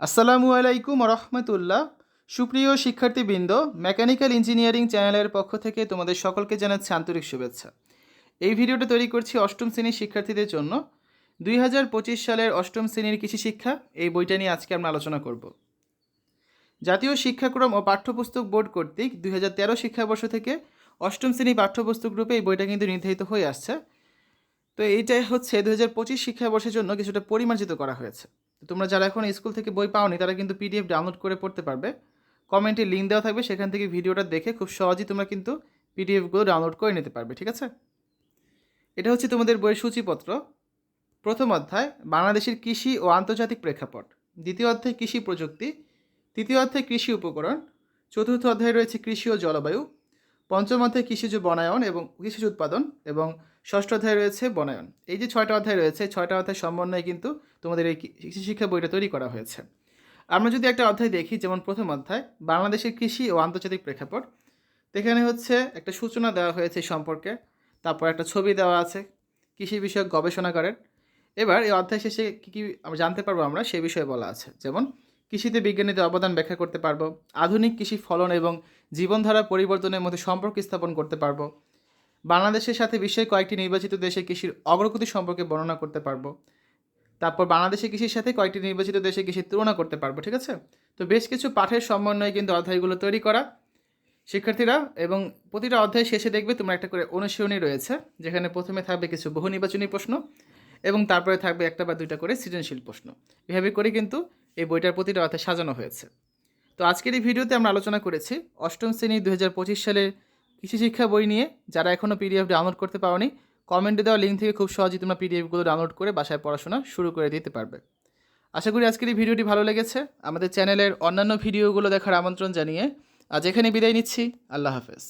আসসালামু আলাইকুম রহমতুল্লাহ। সুপ্রিয় শিক্ষার্থীবৃন্দ, মেকানিক্যাল ইঞ্জিনিয়ারিং চ্যানেলের পক্ষ থেকে তোমাদের সকলকে জানাচ্ছি আন্তরিক শুভেচ্ছা। এই ভিডিওটা তৈরি করছি অষ্টম শ্রেণির শিক্ষার্থীদের জন্য। দুই হাজার পঁচিশ সালের অষ্টম শ্রেণির কৃষি শিক্ষা, এই বইটা নিয়ে আজকে আমরা আলোচনা করব। জাতীয় শিক্ষাক্রম ও পাঠ্যপুস্তক বোর্ড কর্তৃক দুই হাজার তেরো শিক্ষাবর্ষ থেকে অষ্টম শ্রেণি পাঠ্যপুস্তক রূপে এই বইটা কিন্তু নির্ধারিত হয়ে আসছে। তো এইটাই হচ্ছে দু হাজার পঁচিশ শিক্ষাবর্ষের জন্য কিছুটা পরিমার্জিত করা হয়েছে। তোমরা যারা এখন স্কুল থেকে বই পাওনি, তারা কিন্তু পিডিএফ ডাউনলোড করে পড়তে পারবে। কমেন্টে লিঙ্ক দেওয়া থাকবে, সেখান থেকে ভিডিওটা দেখে খুব সহজেই তোমরা কিন্তু পিডিএফগুলো ডাউনলোড করে নিতে পারবে, ঠিক আছে? এটা হচ্ছে তোমাদের বইয়ের সূচিপত্র। প্রথম অধ্যায়, বাংলাদেশের কৃষি ও আন্তর্জাতিক প্রেক্ষাপট। দ্বিতীয় অধ্যায়, কৃষি প্রযুক্তি। তৃতীয় অধ্যায়, কৃষি উপকরণ। চতুর্থ অধ্যায় রয়েছে কৃষি ও জলবায়ু। পঞ্চম অধ্যায়, কৃষিজ বনায়ন এবং কৃষিজ উৎপাদন এবং ষষ্ঠ অধ্যায় রয়েছে বনায়ন। এই যে ছয়টা অধ্যায় রয়েছে, ছয়টা অধ্যায় সমন্বয়ে কিন্তু তোমাদের এই কৃষি শিক্ষা বইটা তৈরি করা হয়েছে। আমরা যদি একটা অধ্যায় দেখি, যেমন প্রথম অধ্যায়, বাংলাদেশের কৃষি ও আন্তর্জাতিক প্রেক্ষাপট। এখানে হচ্ছে একটা সূচনা দেওয়া হয়েছে সম্পর্কে, তারপর একটা ছবি দেওয়া আছে, কৃষি বিষয়ক গবেষণাগারের এবার এই অধ্যায় শেষে কী কী আমরা জানতে পারব আমরা সেই বিষয়ে বলা আছে। যেমন, কৃষিতে বিজ্ঞানীদের অবদান ব্যাখ্যা করতে পারব, আধুনিক কৃষি ফলন এবং জীবনধারা পরিবর্তনের মধ্যে সম্পর্ক স্থাপন করতে পারব বাংলাদেশের সাথে বিশ্বের কয়েকটি নির্বাচিত দেশে কৃষির অগ্রগতি সম্পর্কে বর্ণনা করতে পারব। তারপর বাংলাদেশের কৃষির সাথে কয়েকটি নির্বাচিত দেশে কৃষির তুলনা করতে পারব, ঠিক আছে? তো বেশ কিছু পাঠের সমন্বয়ে কিন্তু অধ্যায়গুলো তৈরি করা। শিক্ষার্থীরা এবং প্রতিটা অধ্যায় শেষে দেখবে তোমরা একটা করে অনুশীলনী রয়েছে, যেখানে প্রথমে থাকবে কিছু বহু নির্বাচনী প্রশ্ন এবং তারপরে থাকবে একটা বা দুইটা করে সৃজনশীল প্রশ্ন। এভাবে করে কিন্তু এই বইটার প্রতিটা অর্থে সাজানো হয়েছে। তো আজকের এই ভিডিওতে আমরা আলোচনা করেছি অষ্টম শ্রেণি দু হাজার পঁচিশ সালের কৃষি শিক্ষা বই নিয়ে যারা এখনও পিডিএফ ডাউনলোড করতে পারোনি কমেন্টে দেওয়া লিঙ্ক থেকে খুব সহজেই তোমরা পিডিএফগুলো ডাউনলোড করে বাসায় পড়াশোনা শুরু করে দিতে পারবে। আশা করি আজকের এই ভিডিওটি ভালো লেগেছে। আমাদের চ্যানেলের অন্যান্য ভিডিওগুলো দেখার আমন্ত্রণ জানিয়ে আজ এখানে বিদায় নিচ্ছি। আল্লাহ হাফেজ।